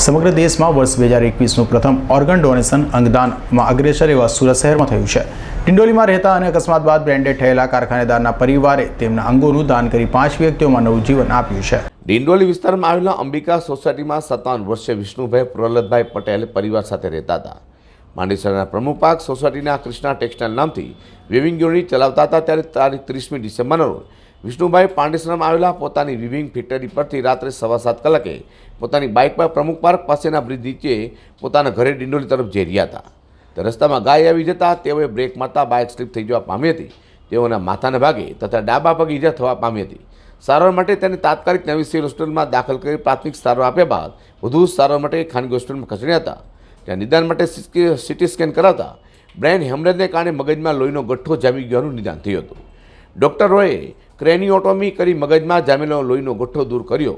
સમગ્ર દેશમાં વર્ષ બે હજાર એકવીસનું પ્રથમ ઓર્ગન ડોનેશન અંગદાનમાં અગ્રેસર એવા સુરત શહેરમાં થયું છે. ડિંડોલીમાં રહેતા અને અકસ્માત બાદ બ્રેન્ડેડ થયેલા કારખાનેદારના પરિવારે તેમના અંગોનું દાન કરી પાંચ વ્યક્તિઓમાં નવું જીવન આપ્યું છે. ડિંડોલી વિસ્તારમાં આવેલા અંબિકા સોસાયટીમાં સત્તાવન વર્ષે વિષ્ણુભાઈ પ્રહલાદભાઈ પટેલ પરિવાર સાથે રહેતા હતા. માંડેસરના પ્રમુખ પાક સોસાયટીના કૃષ્ણા ટેક્સટાઇલ નામથી વિવિંગ યુનિટ ચલાવતા હતા. ત્યારે તારીખ ત્રીસમી ડિસેમ્બરના રોજ વિષ્ણુભાઈ પાંડેસરામાં આવેલા પોતાની વિવિંગ ફેક્ટરી પરથી રાત્રે સવા સાત કલાકે પોતાની બાઇક પર પ્રમુખ પાર્ક પાસેના બ્રિજ નીચે પોતાના ઘરે ડિંડોલી તરફ જઈ રહ્યા હતા. તો રસ્તામાં ગાય આવી જતા તેઓએ બ્રેક મારતા બાઇક સ્લીપ થઈ જવા પામી હતી. તેઓના માથાના ભાગે તથા ડાબા પગ ઈજા થવા પામી હતી. સારવાર માટે તેને તાત્કાલિક નવી સિવિલ હોસ્પિટલમાં દાખલ કરી પ્રાથમિક સારવાર આપ્યા બાદ વધુ સારવાર માટે ખાનગી હોસ્પિટલમાં ખસેડ્યા હતા. ત્યાં નિદાન માટે સીટી સ્કેન કરાવતા બ્રેન હેમરેજને કારણે મગજમાં લોહીનો ગઠ્ઠો જામી ગયાનું નિદાન થયું હતું. ડૉક્ટરોએ ક્રેનિયોટોમી કરી મગજમાં જામેલો લોહીનો ગુઠ્ઠો દૂર કર્યો.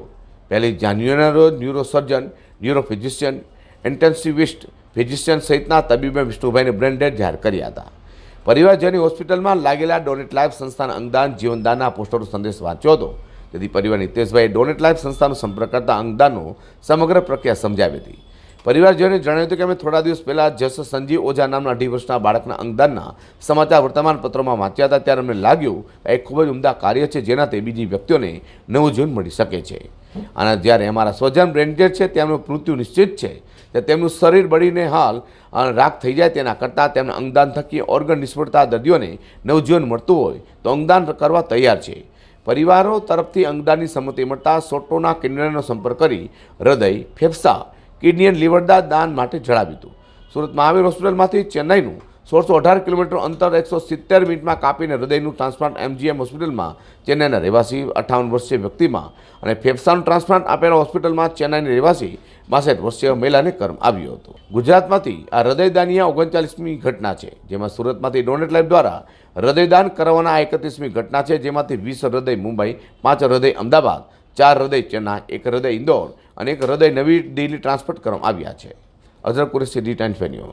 પહેલી જાન્યુઆરીના રોજ ન્યુરોસર્જન, ન્યુરોફિઝિશિયન, ઇન્ટેન્સિવિસ્ટ ફિઝિશિયન સહિતના તબીબે વિષ્ણુભાઈને બ્રેન ડેડ જાહેર કર્યા હતા. પરિવારજનની હોસ્પિટલમાં લાગેલા ડોનેટ લાઈફ સંસ્થાના અંગદાન, જીવનદાનના પોસ્ટરનો સંદેશ વાંચ્યો હતો. તેથી પરિવાર નિતેશભાઈએ ડોનેટ લાઈફ સંસ્થાનો સંપર્ક કરતા અંગદાનનો સમગ્ર પ્રક્રિયા સમજાવી હતી. પરિવારજનોએ જણાવ્યું હતું કે અમે થોડા દિવસ પહેલાં જસ સંજીવ ઓઝા નામના અઢી વર્ષના બાળકના અંગદાનના સમાચાર વર્તમાનપત્રોમાં વાંચ્યા હતા. ત્યારે અમને લાગ્યું કે એક ખૂબ જ ઉમદા કાર્ય છે, જેનાથી બીજી વ્યક્તિઓને નવું જીવન મળી શકે છે. અને જ્યારે અમારા સ્વજન બ્રેન્ડેડ છે, તેમનું મૃત્યુ નિશ્ચિત છે, તે તેમનું શરીર બળીને હાલ રાખ થઈ જાય તેના કરતાં તેમના અંગદાન થકી ઓર્ગન નિષ્ફળતા દર્દીઓને નવજીવન મળતું હોય તો અંગદાન કરવા તૈયાર છે. પરિવારો તરફથી અંગદાનની સંમતિ મળતા સોટોના કેન્દ્રનો સંપર્ક કરી હૃદય ફેફસા કિડની અને લીવરદા દાન માટે જણાવ્યું હતું. સુરત મહાવીર હોસ્પિટલમાંથી ચેન્નાઈનું સોળસો અઢાર કિલોમીટર અંતર એકસો સિત્તેર મિનિટમાં કાપીને હૃદયનું ટ્રાન્સપ્લાન્ટ એમજીએમ હોસ્પિટલમાં ચેન્નાઈના રહેવાસી અઠ્ઠાવન વર્ષીય વ્યક્તિમાં અને ફેફસાનું ટ્રાન્સપ્લાન્ટ આપેલા હોસ્પિટલમાં ચેન્નાઈની રહેવાસી બાસઠ વર્ષીય મહિલાને કર્મ આવ્યો હતો. ગુજરાતમાંથી આ હૃદયદાનીય ઓગણચાલીસમી ઘટના છે, જેમાં સુરતમાંથી ડોનેટ લાઈફ દ્વારા હૃદયદાન કરવાના આ એકત્રીસમી ઘટના છે, જેમાંથી વીસ હૃદય મુંબઈ, પાંચ હૃદય અમદાવાદ ચાર હૃદય ચેન્નાઈ એક હૃદય ઇન્દોર અને એક હૃદય નવી દિલ્હી ટ્રાન્સપોર્ટ કરવામાં આવ્યા છે. Azhar Qureshi the Times venue